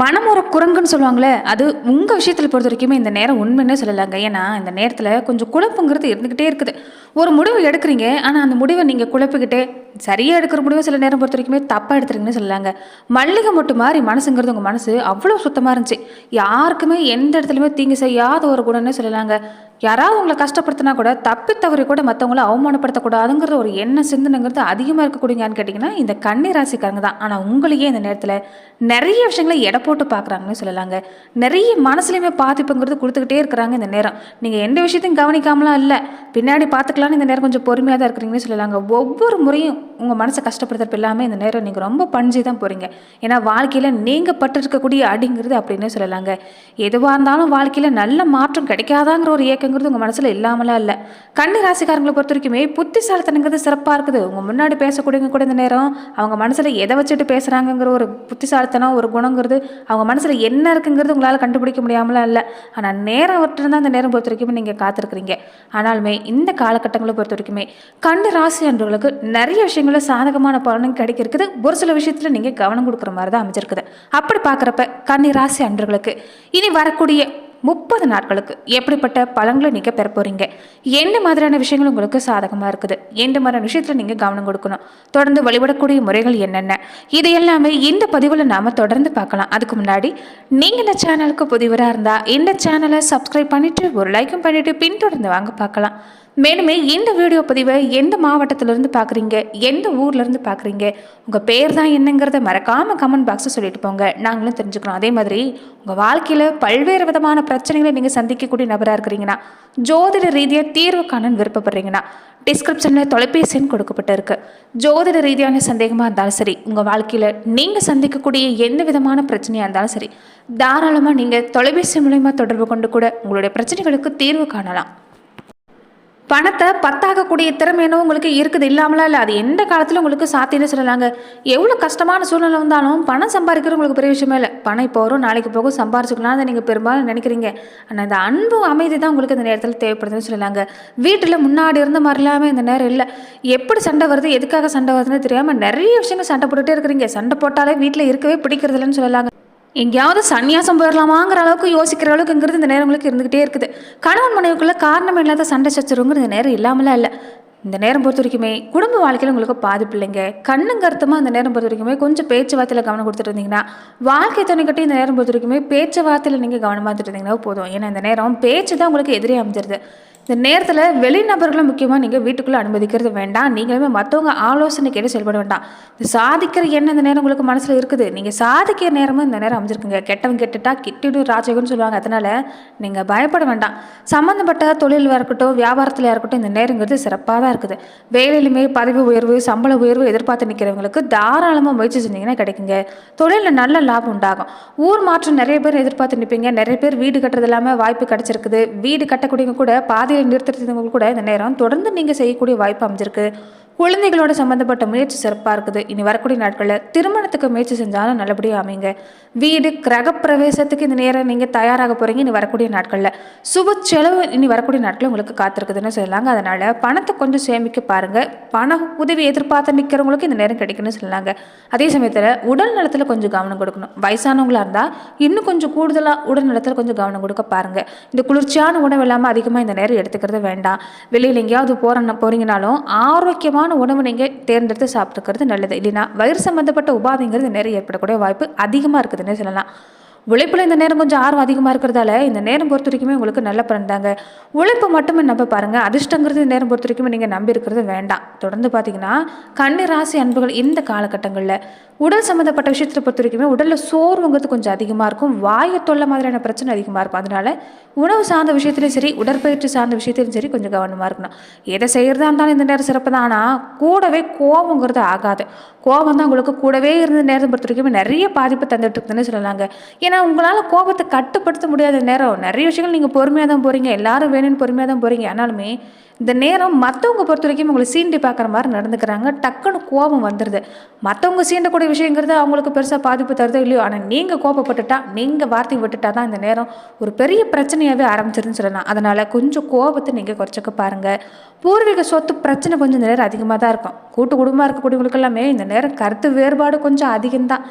மனம் ஒரு குரங்குன்னு சொல்லுவாங்களே அது உங்கள் விஷயத்தில் பொறுத்த வரைக்குமே இந்த நேரம் உண்மைன்னே சொல்லலாங்க. ஏன்னா இந்த நேரத்தில் கொஞ்சம் குழப்பங்கிறது இருந்துக்கிட்டே இருக்குது. ஒரு முடிவு எடுக்கிறீங்க ஆனால் அந்த முடிவை நீங்கள் குழப்பிக்கிட்டே சரியாக எடுக்கிற முடிவு சில நேரம் பொறுத்த வரைக்குமே தப்பாக எடுத்துருக்குன்னு சொல்லலாங்க மல்லிகை மொட்டு மாதிரி மனசுங்கிறது உங்கள் மனசு அவ்வளோ சுத்தமாக இருந்துச்சு. யாருக்குமே எந்த இடத்துலையுமே தீங்கு செய்யாத ஒரு குணம்னு சொல்லலாங்க. யாராவது உங்களை கஷ்டப்படுத்தினா கூட தப்பி தவறி கூட மற்றவங்கள அவமானப்படுத்தக்கூடாதுங்கிற ஒரு எண்ண சிந்தனைங்கிறது அதிகமாக இருக்கக்கூடியங்கன்னு கேட்டிங்கன்னா இந்த கன்னி ராசிக்காரங்க தான். ஆனால் உங்களையே இந்த நேரத்தில் நிறைய விஷயங்களை எடை போட்டு பார்க்குறாங்கன்னு சொல்லலாங்க. நிறைய மனசுலையுமே பாதிப்புங்கிறது கொடுத்துக்கிட்டே இருக்கிறாங்க இந்த நேரம். நீங்கள் எந்த விஷயத்தையும் கவனிக்காமலாம் இல்லை. பின்னாடி பார்த்துக்கலான்னு இந்த நேரம் கொஞ்சம் பொறுமையாக தான் இருக்கிறீங்கன்னு சொல்லலாங்க. ஒவ்வொரு முறையும் உங்கள் மனசை கஷ்டப்படுத்துறப்ப எல்லாமே இந்த நேரம் நீங்கள் ரொம்ப பஞ்சு தான் போகிறீங்க ஏன்னா வாழ்க்கையில் நீங்கள் பட்டு இருக்கக்கூடிய அடிங்கிறது அப்படின்னு சொல்லலாங்க. எதுவாக இருந்தாலும் வாழ்க்கையில் நல்ல மாற்றம் கிடைக்காதாங்கிற ஒரு ஏக்கங்கிறது உங்கள் மனசில் இல்லாமலாம் இல்லை. கண்ணு ராசிக்காரங்களை பொறுத்த வரைக்குமே புத்திசாலித்தனங்கிறது சிறப்பாக இருக்குது. உங்கள் முன்னாடி பேசக்கூடியவங்க கூட இந்த நேரம் அவங்க மனசில் எதை வச்சுட்டு பேசுகிறாங்கங்கிற ஒரு புத்திசாலித்தனம் ஒரு குணங்கிறது அவங்க மனசில் என்ன இருக்குங்கிறது உங்களால் கண்டுபிடிக்க முடியாமலாம் இல்லை. ஆனால் நேரம் விட்டு தான் இந்த நேரம் பொறுத்த வரைக்கும் நீங்கள் காத்திருக்கிறீங்க. ஆனாலுமே இந்த காலகட்டங்களை பொறுத்த வரைக்குமே கண்ணு ராசி என்றவர்களுக்கு நிறைய விஷயங்களில் சாதகமான பலனும் கிடைக்க ஒரு சில விஷயத்தில் நீங்கள் கவனம் கொடுக்குற மாதிரி தான் அமைஞ்சிருக்குது. அப்படி பார்க்குறப்ப கன்னி ராசி அன்பர்களுக்கு இனி வரக்கூடிய முப்பது நாட்களுக்கு எப்படிப்பட்ட பலன்களை நீங்கள் பெற போகிறீங்க எந்த மாதிரியான விஷயங்கள் உங்களுக்கு சாதகமாக இருக்குது? எந்த மாதிரியான விஷயத்தில் நீங்கள் கவனம் கொடுக்கணும்? தொடர்ந்து வழிபடக்கூடிய முறைகள் என்னென்ன? இது எல்லாமே இந்த பதிவில் நாம் தொடர்ந்து பார்க்கலாம். அதுக்கு முன்னாடி நீங்கள் இந்த சேனலுக்கு புதிவராக இருந்தால் இந்த சேனலை சப்ஸ்கிரைப் பண்ணிவிட்டு ஒரு லைக்கும் பண்ணிவிட்டு பின்தொடர்ந்து வாங்க பார்க்கலாம். மேலுமே இந்த வீடியோ பதிவை எந்த மாவட்டத்திலேருந்து பார்க்குறீங்க? எந்த ஊர்லேருந்து பார்க்குறீங்க? உங்கள் பேர் தான் என்னங்கிறத மறக்காமல் கமெண்ட் பாக்ஸை சொல்லிட்டு போங்க. நாங்களும் தெரிஞ்சுக்கிறோம். அதே மாதிரி உங்கள் வாழ்க்கையில் பல்வேறு விதமான பிரச்சனைகளை நீங்கள் சந்திக்கக்கூடிய நபராக இருக்கிறீங்கன்னா ஜோதிட ரீதியாக தீர்வு காணன்னு விருப்பப்படுறீங்கன்னா டிஸ்கிரிப்ஷனில் தொலைபேசின்னு கொடுக்கப்பட்டு இருக்கு ஜோதிட ரீதியான சந்தேகமாக இருந்தாலும் சரி உங்கள் வாழ்க்கையில் நீங்கள் சந்திக்கக்கூடிய எந்த விதமான பிரச்சனையாக இருந்தாலும் சரி தாராளமாக நீங்கள் தொலைபேசி மூலயமா தொடர்பு கொண்டு கூட உங்களுடைய பிரச்சனைகளுக்கு தீர்வு காணலாம். பணத்தை பத்தாகக்கூடிய திறமை உங்களுக்கு இருக்குது இல்லாமலாம் இல்லை? அது எந்த காலத்தில் உங்களுக்கு சாத்தியம்னு சொல்லலாங்க. எவ்வளோ கஷ்டமான சூழ்நிலை வந்தாலும் பணம் சம்பாதிக்கிறது உங்களுக்கு பெரிய விஷயமே இல்லை. பணம் இப்போ வரும் நாளைக்கு போகும் சம்பாரிச்சுக்கலாம் அதை நீங்கள் பெரும்பாலும் நினைக்கிறீங்க. ஆனால் இந்த அன்பு அமைதி தான் உங்களுக்கு இந்த நேரத்தில் தேவைப்படுதுன்னு சொல்லலாங்க. வீட்டில் முன்னாடி இருந்த மாதிரி இல்லாமல் இந்த நேரம் இல்லை. எப்படி சண்டை வருது எதுக்காக சண்டை வருதுன்னு தெரியாமல் நிறைய விஷயங்கள் சண்டை போட்டுகிட்டே இருக்கிறீங்க. சண்டை போட்டாலே வீட்டில் இருக்கவே பிடிக்கிறதில்லன்னு சொல்லலாங்க. எங்கேயாவது சன்னியாசம் போயிடலாமாங்கிற அளவுக்கு யோசிக்கிற அளவுக்குங்கிறது இந்த நேரம் உங்களுக்கு இருந்துகிட்டே இருக்குது. கணவன் மனைவிக்குள்ளே காரணம் இல்லாத சண்டை சச்சரவுங்கிற இந்த நேரம் இல்லாமலாம் இல்லை. இந்த நேரம் பொறுத்த வரைக்குமே குடும்ப வாழ்க்கையில் உங்களுக்கு பாதிப்பு இல்லைங்க கண்ணும் கருத்துமாக இந்த நேரம் பொறுத்த வரைக்குமே கொஞ்சம் பேச்சுவார்த்தையில் கவனம் கொடுத்துட்டு இருந்தீங்கன்னா வாழ்க்கை துணை இந்த நேரம் பொறுத்த வரைக்குமே பேச்சுவார்த்தையில் நீங்கள் கவனமாக இருந்துட்டு இருந்தீங்கன்னா போதும். ஏன்னா இந்த நேரம் பேச்சு தான் உங்களுக்கு எதிரே அமைஞ்சிருது. இந்த நேரத்தில் வெளிநபர்களை முக்கியமாக நீங்கள் வீட்டுக்குள்ளே அனுமதிக்கிறது வேண்டாம். நீங்களுமே மற்றவங்க ஆலோசனை கேட்டு செயல்பட வேண்டாம். இந்த சாதிக்கிற எண்ணம் இந்த நேரம் உங்களுக்கு மனசில் இருக்குது. நீங்கள் சாதிக்கிற நேரமும் இந்த நேரம் அமைஞ்சிருக்குங்க. கெட்டவன் கெட்டுட்டா கிட்டிடும் ராஜகம்னு சொல்லுவாங்க. அதனால் நீங்கள் பயப்பட வேண்டாம். சம்மந்தப்பட்ட தொழிலாக இருக்கட்டும் வியாபாரத்தில் இருக்கட்டும் இந்த நேரங்கிறது சிறப்பாக தான் இருக்குது. வேலையிலுமே பதவி உயர்வு சம்பள உயர்வு எதிர்பார்த்து நிற்கிறவங்களுக்கு தாராளமாக முயற்சி செஞ்சீங்கன்னா கிடைக்குங்க. தொழிலில் நல்ல லாபம் உண்டாகும். ஊர் மாற்றம் நிறைய பேர் எதிர்பார்த்து நிற்பீங்க நிறைய பேர் வீடு கட்டுறது இல்லாமல் வாய்ப்பு கிடச்சிருக்குது. வீடு கட்டக்கூடியவங்க கூட பாதியில் நிறுத்துறதுக்கு கூட இந்த நேரம் தொடர்ந்து நீங்கள் செய்யக்கூடிய வாய்ப்பு அமைஞ்சிருக்கு. குழந்தைகளோட சம்மந்தப்பட்ட முயற்சி சிறப்பாக இருக்குது. இனி வரக்கூடிய நாட்களில் திருமணத்துக்கு முயற்சி செஞ்சாலும் நல்லபடியாக அமைங்க. வீடு கிரகப்பிரவேசத்துக்கு இந்த நேரம் நீங்கள் தயாராக போகிறீங்க இனி வரக்கூடிய நாட்களில் சுப செலவு இனி வரக்கூடிய நாட்களில் உங்களுக்கு காத்திருக்குதுன்னு சொல்லலாங்க. அதனால் பணத்தை கொஞ்சம் சேமிக்க பாருங்கள் பண உதவி எதிர்பார்த்து நிற்கிறவங்களுக்கு இந்த நேரம் கிடைக்குன்னு சொல்லலாங்க. அதே சமயத்தில் உடல் நலத்தில் கொஞ்சம் கவனம் கொடுக்கணும். வயசானவங்களாக இருந்தால் இன்னும் கொஞ்சம் கூடுதலாக உடல் நலத்தில் கொஞ்சம் கவனம் கொடுக்க பாருங்கள் இந்த குளிர்ச்சியான உணவு இல்லாமல் அதிகமாக இந்த நேரம் எடுத்துக்கிறது வேண்டாம். வெளியில் எங்கேயாவது போகிற போகிறீங்கனாலும் ஆரோக்கியமான உணவு நீங்கள் தேர்ந்தெடுத்து சாப்பிட்டுக்கிறது நல்லது. இல்லைன்னா வயிறு சம்மந்தப்பட்ட உபாதைங்கிறது நிறைய ஏற்படக்கூடிய வாய்ப்பு அதிகமாக இருக்குதுன்னு சொல்லலாம். உழைப்பில் இந்த நேரம் கொஞ்சம் ஆர்வம் அதிகமாக இருக்கிறதால இந்த நேரம் பொறுத்த வரைக்குமே உங்களுக்கு நல்ல பலன் தாங்க. உழைப்பு மட்டுமே நம்ப பாருங்கள் அதிர்ஷ்டங்கிறது இந்த நேரம் பொறுத்த வரைக்குமே நீங்கள் நம்பி இருக்கிறது வேண்டாம். தொடர்ந்து பார்த்தீங்கன்னா கண்ணி ராசி அன்புகள் இந்த காலகட்டங்களில். உடல் சம்மந்தப்பட்ட விஷயத்தை பொறுத்த வரைக்குமே உடலில் சோர்வுங்கிறது கொஞ்சம் அதிகமாக இருக்கும். வாயை தொல்லை மாதிரியான பிரச்சனை அதிகமாக இருக்கும். அதனால் உணவு சார்ந்த விஷயத்துலையும் சரி உடற்பயிற்சி சார்ந்த விஷயத்திலும் சரி கொஞ்சம் கவனமாக இருக்கணும். எதை செய்கிறதா இருந்தாலும் இந்த நேரம் சிறப்பு தான். ஆனால் கூடவே கோபங்கிறது ஆகாது. கோபம் தான் உங்களுக்கு கூடவே இருந்த நேரத்தை பொறுத்த வரைக்கும் நிறைய பாதிப்பு தந்துட்டு இருக்குதுன்னு சொல்லலாங்க. ஏன்னா உங்களால் கோபத்தை கட்டுப்படுத்த முடியாத நேரம். நிறைய விஷயங்கள் நீங்கள் பொறுமையாக தான் போகிறீங்க எல்லாரும் வேணும்னு பொறுமையாக தான் போகிறீங்க ஆனாலுமே இந்த நேரம் மற்றவங்க பொறுத்த வரைக்கும் உங்களை சீண்டி பார்க்குற மாதிரி நடந்துக்கிறாங்க. டக்குன்னு கோபம் வந்துடுது மற்றவங்க சீண்டக்கூடிய விஷயங்கிறது அவங்களுக்கு பெருசாக பாதிப்பு தருதோ இல்லையோ ஆனால் நீங்கள் கோபப்பட்டுட்டா நீங்கள் வார்த்தை விட்டுட்டா தான் இந்த நேரம் ஒரு பெரிய பிரச்சனையாகவே ஆரம்பிச்சிருதுன்னு சொல்லலாம். அதனால் கொஞ்சம் கோபத்தை நீங்கள் குறைச்சிக்க பாருங்கள் பூர்வீக சொத்து பிரச்சனை கொஞ்சம் இந்த நேரம் அதிகமாக தான் இருக்கும். கூட்டு குடும்பமாக இருக்கக்கூடியவங்களுக்கு எல்லாமே இந்த நேரம் கருத்து வேறுபாடு கொஞ்சம் அதிகம்தான்.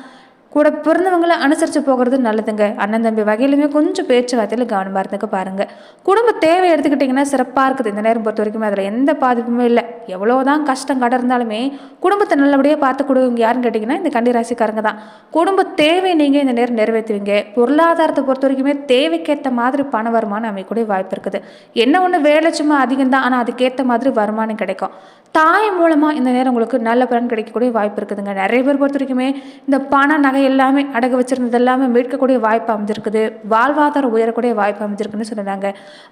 கூட பிறந்தவங்கள அனுசரித்து போகிறது நல்லதுங்க. அண்ணன் தம்பி வகையிலுமே கொஞ்சம் பேச்சுவார்த்தையில் கவனமாக இருந்துக்க பாருங்கள் குடும்ப தேவை எடுத்துக்கிட்டிங்கன்னா சிறப்பாக இருக்குது. இந்த நேரம் பொறுத்த வரைக்கும் அதில் எந்த பாதிப்புமே இல்லை. எவ்வளோதான் கஷ்டம் கடை இருந்தாலுமே குடும்பத்தை நல்லபடியாக பார்த்து கொடுங்க. யாருன்னு கேட்டிங்கன்னா இந்த கண்டி ராசிக்காரங்க தான். குடும்ப தேவை நீங்கள் இந்த நேரம் நிறைவேற்றுவீங்க. பொருளாதாரத்தை பொறுத்த வரைக்குமே தேவைக்கேற்ற மாதிரி பண வருமானம் அமைக்கூடிய வாய்ப்பு இருக்குது. என்ன ஒன்று வேலை சும்மா அதிகம் தான் ஆனால் அதுக்கேற்ற மாதிரி வருமானம் கிடைக்கும். தாய் மூலமாக இந்த நேரம் உங்களுக்கு நல்ல பலன் கிடைக்கக்கூடிய வாய்ப்பு இருக்குதுங்க. நிறைய பேர் பொறுத்த வரைக்குமே இந்த பண நகை எல்லாமே அடகு வச்சிருந்தது எல்லாமே மீட்கக்கூடிய வாய்ப்பு அமைஞ்சிருக்குது. வாழ்வாதாரம் உயரக்கூடிய வாய்ப்பு அமைஞ்சிருக்குன்னு சொன்னாங்க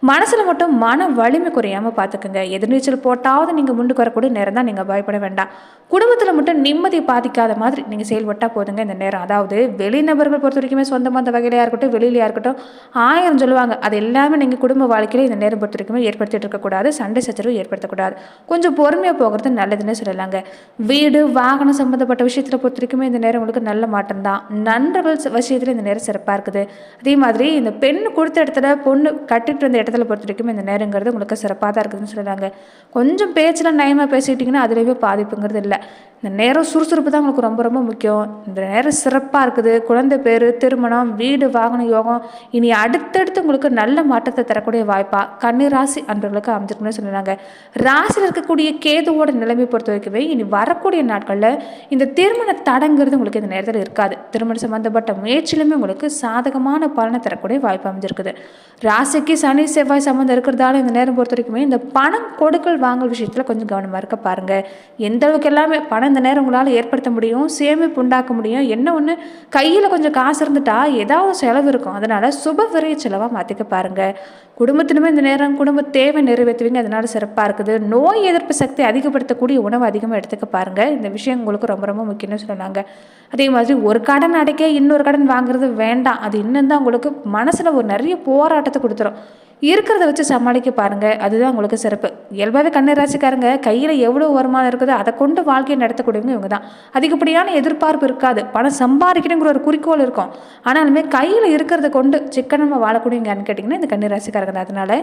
மனசில் மட்டும் மன வலிமை குறையாமல் பார்த்துக்குங்க எதிர்நீச்சல் போட்டாவது நீங்கள் முன்னுக்கு வரக்கூடிய நேரம் தான். நீங்கள் பயப்பட வேண்டாம். குடும்பத்தில் மட்டும் நிம்மதி பாதிக்காத மாதிரி நீங்கள் செயல்பட்டால் போதுங்க இந்த நேரம். அதாவது வெளிநபர்கள் பொறுத்த வரைக்குமே சொந்த மந்த வகையிலையாக இருக்கட்டும் வெளியிலையாக இருக்கட்டும் ஆயிரம் சொல்லுவாங்க. அது எல்லாமே நீங்கள் குடும்ப வாழ்க்கையில் இந்த நேரம் பொறுத்த வரைக்குமே ஏற்படுத்திட்டு இருக்கக்கூடாது. சண்டை சச்சரவு ஏற்படுத்தக்கூடாது. கொஞ்சம் பொறுமையாக போகிறது நல்லதுன்னு சொல்லலாங்க. வீடு வாகனம் சம்மந்தப்பட்ட விஷயத்தில் பொறுத்த வரைக்குமே இந்த நேரம் உங்களுக்கு நல்ல மாற்றம் தான் நண்பர்கள் விஷயத்தில் இந்த நேரம் சிறப்பாக இருக்குது. அதே மாதிரி இந்த பெண் கொடுத்த இடத்துல பொண்ணு கட்டிட்டு வந்த இடத்துல பொறுத்த வரைக்கும் இந்த நேரங்கிறது உங்களுக்கு சிறப்பாக தான் இருக்குதுன்னு சொல்கிறாங்க கொஞ்சம் பேச்சில் நயமாக பேசிக்கிட்டிங்கன்னா அதுலேயே பாதிப்புங்கிறது இல்லை. இந்த நேரம் சுறுசுறுப்பு தான் உங்களுக்கு ரொம்ப ரொம்ப முக்கியம். இந்த நேரம் சிறப்பாக இருக்குது. குழந்தை பேர் திருமணம் வீடு வாகன யோகம். இனி அடுத்தடுத்து உங்களுக்கு நல்ல மாற்றத்தை தரக்கூடிய வாய்ப்பாக கன்னி ராசி அன்பர்களுக்கு அமைஞ்சிருக்குன்னு சொன்னாங்க ராசியில் இருக்கக்கூடிய கேதுவோட நிலைமை பொறுத்த வரைக்குமே இனி வரக்கூடிய நாட்களில் இந்த திருமண தடங்கிறது உங்களுக்கு இந்த நேரத்தில் இருக்காது. திருமணம் சம்மந்தப்பட்ட முயற்சியிலுமே உங்களுக்கு சாதகமான பலனை தரக்கூடிய வாய்ப்பு அமைஞ்சிருக்குது. ராசிக்கு சனி செவ்வாய் சம்மந்தம் இருக்கிறதால இந்த நேரம் பொறுத்த வரைக்குமே இந்த பணம் கொடுக்கல் வாங்கல் விஷயத்தில் கொஞ்சம் கவனமாக இருக்க பாருங்கள் எந்த அளவுக்கு எல்லாமே பணம் இந்த நேரம் உங்களால் ஏற்படுத்த முடியும் சேமிப்பு உண்டாக்க முடியும். என்ன ஒன்று கையில் கொஞ்சம் காசு இருந்துட்டா ஏதாவது செலவு இருக்கும். அதனால் சுப விரைய செலவாக மாற்றிக்க பாருங்கள் குடும்பத்திலுமே இந்த நேரம் குடும்ப தேவை நிறைவேற்றுவீங்க. அதனால் சிறப்பாக இருக்குது. நோய் எதிர்ப்பு சக்தி அதிகப்படுத்தக்கூடிய உணவு அதிகமாக எடுத்துக்க பாருங்கள் இந்த விஷயம் உங்களுக்கு ரொம்ப ரொம்ப முக்கியம்னு சொன்னாங்க. அதே மாதிரி ஒரு கடன் அடைக்க இன்னொரு கடன் வாங்குறது வேண்டாம். அது இன்னும் தான் உங்களுக்கு மனசில் ஒரு நிறைய போராட்டத்தை கொடுத்துரும். இருக்கிறத வச்சு சமாளிக்க பாருங்கள் அதுதான் உங்களுக்கு சிறப்பு. இயல்பாகவே கண்ணராசிக்காரங்க கையில் எவ்வளோ வருமானம் இருக்குதோ அதை கொண்டு வாழ்க்கையை நடத்தக்கூடியவங்க இவங்க தான். அதிகப்படியான எதிர்பார்ப்பு இருக்காது. பணம் சம்பாதிக்கணுங்கிற ஒரு குறிக்கோள் இருக்கும். ஆனாலுமே கையில் இருக்கிறத கொண்டு சிக்கனமாக வாழக்கூடியவங்கன்னு கேட்டிங்கன்னா இந்த கண்ணராசிக்காரங்க தான். அதனால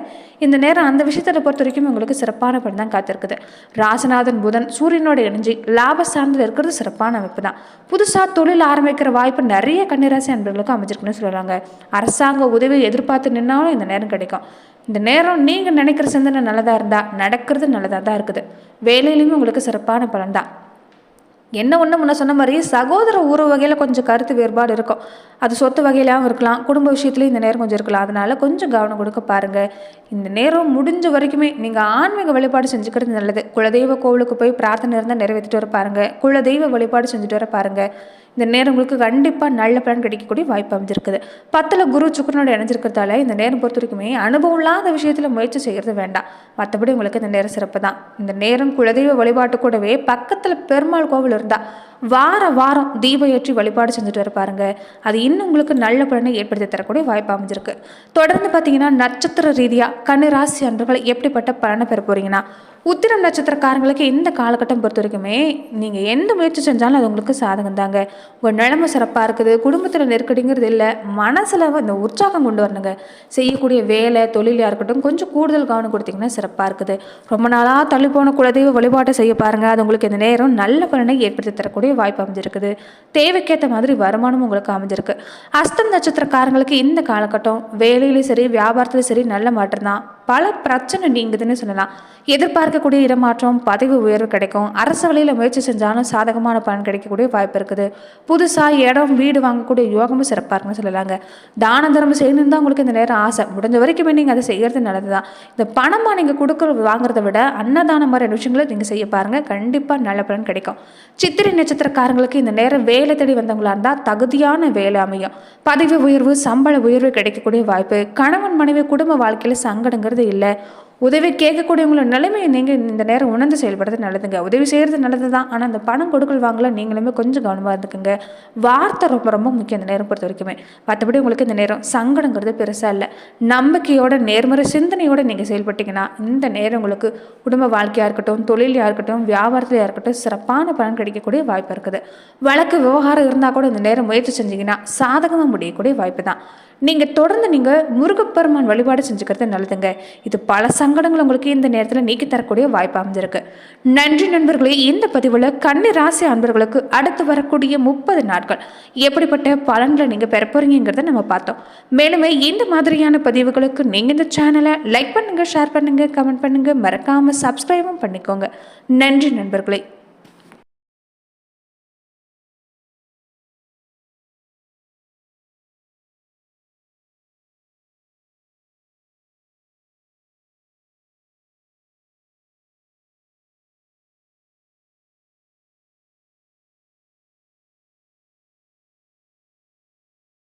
இந்த நேரம் அந்த விஷயத்தில் பொறுத்த வரைக்கும் உங்களுக்கு சிறப்பான பணம் தான் காத்திருக்குது. ராசநாதன் புதன் சூரியனோட இணைஞ்சி லாப சார்ந்தில் இருக்கிறது சிறப்பான அமைப்பு தான். புதுசாக தொழில் ஆரம்பிக்கிற வாய்ப்பு நிறைய கன்னிராசி அன்பர்களுக்கு அமைஞ்சிருக்குன்னு சொல்லுவாங்க. அரசாங்க உதவி எதிர்பார்த்து நின்னாலும் இந்த நேரம் கிடைக்கும். இந்த நேரம் நீங்கள் நினைக்கிற சிந்தனை நல்லதாக இருந்தால் நடக்கிறது நல்லதாக தான் இருக்குது. வேலையிலையுமே உங்களுக்கு சிறப்பான பலன் தான் என்ன ஒன்று முன்ன சொன்ன மாதிரி சகோதர உறவு வகையில் கொஞ்சம் கருத்து வேறுபாடு இருக்கும். அது சொத்து வகையிலாகவும் இருக்கலாம். குடும்ப விஷயத்துலையும் இந்த நேரம் கொஞ்சம் இருக்கலாம். அதனால் கொஞ்சம் கவனம் கொடுக்க பாருங்கள் இந்த நேரம் முடிஞ்ச வரைக்குமே நீங்கள் ஆன்மீக வழிபாடு செஞ்சுக்கிறது நல்லது. குலதெய்வ கோவிலுக்கு போய் பிரார்த்தனை இருந்தால் நிறைவேற்றிட்டு வர பாருங்கள் குலதெய்வ வழிபாடு செஞ்சுட்டு வர பாருங்கள் இந்த நேரம் உங்களுக்கு கண்டிப்பாக நல்ல பலன் கிடைக்கக்கூடிய வாய்ப்பு அமைஞ்சிருக்குது. பத்தில் குரு சுக்கரனோட இணைஞ்சிருக்கிறதால இந்த நேரம் பொறுத்த வரைக்குமே அனுபவம் இல்லாத விஷயத்தில் முயற்சி செய்கிறது வேண்டாம். மற்றபடி உங்களுக்கு இந்த நேரம் சிறப்பு தான் இந்த நேரம் குலதெய்வ வழிபாட்டு கூடவே பக்கத்தில் பெருமாள் கோவில் இருந்தால் வார வாரம் தீபம் ஏற்றி வழிபாடு செஞ்சுட்டு வர அது இன்னும் உங்களுக்கு நல்ல பலனை ஏற்படுத்தி தரக்கூடிய வாய்ப்பு அமைஞ்சிருக்கு. தொடர்ந்து பார்த்தீங்கன்னா நட்சத்திர ரீதியாக கன்னிராசி அன்பர்கள் எப்படிப்பட்ட பலனை பெற போறீங்கன்னா உத்திரம் நட்சத்திரக்காரங்களுக்கு இந்த காலகட்டம் பொறுத்த வரைக்குமே நீங்கள் எந்த முயற்சி செஞ்சாலும் அது உங்களுக்கு சாதகம் தாங்க. உங்கள் நிலைமை சிறப்பாக இருக்குது குடும்பத்தில் நெருக்கடிங்கிறது இல்லை மனசில் இந்த உற்சாகம் கொண்டு வரணுங்க. செய்யக்கூடிய வேலை தொழிலாக இருக்கட்டும் கொஞ்சம் கூடுதல் கவனம் கொடுத்தீங்கன்னா சிறப்பாக இருக்குது. ரொம்ப நாளாக தள்ளி போன குலதெய்வ வழிபாட்டை செய்ய பாருங்கள் அது உங்களுக்கு இந்த நேரம் நல்ல பலனை ஏற்படுத்தி தரக்கூடிய வாய்ப்பு அமைஞ்சிருக்குது. தேவைக்கேற்ற மாதிரி வருமானம் உங்களுக்கு அமைஞ்சிருக்கு. அஸ்தம் நட்சத்திரக்காரங்களுக்கு இந்த காலகட்டம் வேலையிலையும் சரி வியாபாரத்துலையும் சரி நல்ல மாற்றம் தான் பல பிரச்சனை நீங்குதுன்னு சொல்லலாம். எதிர்பார்க்கக்கூடிய இடமாற்றம் பதவி உயர்வு கிடைக்கும். அரசு வழியில் முயற்சி செஞ்சாலும் சாதகமான பலன் கிடைக்கக்கூடிய வாய்ப்பு இருக்குது. புதுசாக இடம் வீடு வாங்கக்கூடிய யோகமும் சிறப்பாக இருக்குன்னு சொல்லலாங்க. தான தர்மம் செய்யணும்னு தான் உங்களுக்கு இந்த நேரம் ஆசை. முடிஞ்ச வரைக்குமே நீங்கள் அதை செய்கிறது நல்லது தான் இந்த பணமாக நீங்கள் கொடுக்குற வாங்குறத விட அன்னதானம் மாதிரி விஷயங்களை நீங்கள் செய்ய பாருங்கள் கண்டிப்பாக நல்ல பலன் கிடைக்கும். சித்திரை நட்சத்திரக்காரங்களுக்கு இந்த நேரம் வேலை தேடி வந்தவங்களா இருந்தால் தகுதியான வேலை அமையும். பதவி உயர்வு சம்பள உயர்வு கிடைக்கக்கூடிய வாய்ப்பு. கணவன் மனைவி குடும்ப வாழ்க்கையில் சங்கடங்கிறது இல்லை. உதவி கேட்கக்கூடியவங்களோட நிலைமையை நீங்கள் இந்த நேரம் உணர்ந்து செயல்படுறது நல்லதுங்க. உதவி செய்கிறது நல்லது தான். ஆனால் அந்த பணம் கொடுக்கல் வாங்கல நீங்களுமே கொஞ்சம் கவனமாக இருந்துக்குங்க. வார்த்தை ரொம்ப ரொம்ப முக்கியம் இந்த நேரம் பொறுத்த வரைக்குமே. மற்றபடி உங்களுக்கு இந்த நேரம் சங்கடங்கிறது பெருசாக இல்லை. நம்பிக்கையோட நேர்மறை சிந்தனையோடு நீங்கள் செயல்பட்டீங்கன்னா இந்த நேரம் உங்களுக்கு குடும்ப வாழ்க்கையாக இருக்கட்டும் தொழிலையாக இருக்கட்டும் வியாபாரத்திலையாக இருக்கட்டும் சிறப்பான பலன் கிடைக்கக்கூடிய வாய்ப்பு இருக்குது. வழக்கு விவகாரம் இருந்தால் கூட இந்த நேரம் முயற்சி செஞ்சீங்கன்னா சாதகமாக முடியக்கூடிய வாய்ப்பு தான். நீங்கள் தொடர்ந்து நீங்கள் முருகப்பெருமான் வழிபாடு செஞ்சுக்கிறது நல்லதுங்க. இது பல சங்கடங்கள் உங்களுக்கு இந்த நேரத்தில் நீக்கி தரக்கூடிய வாய்ப்பு அமைஞ்சிருக்கு. நன்றி நண்பர்களே இந்த பதிவில் கன்னி ராசி அன்பர்களுக்கு அடுத்து வரக்கூடிய முப்பது நாட்கள் எப்படிப்பட்ட பலன்களை நீங்கள் பெற போகிறீங்கிறத நம்ம பார்த்தோம். மேலுமே இந்த மாதிரியான பதிவுகளுக்கு நீங்கள் இந்த சேனலை லைக் பண்ணுங்கள் ஷேர் பண்ணுங்கள் கமெண்ட் பண்ணுங்கள் மறக்காமல் சப்ஸ்கிரைபும் பண்ணிக்கோங்க. நன்றி நண்பர்களே.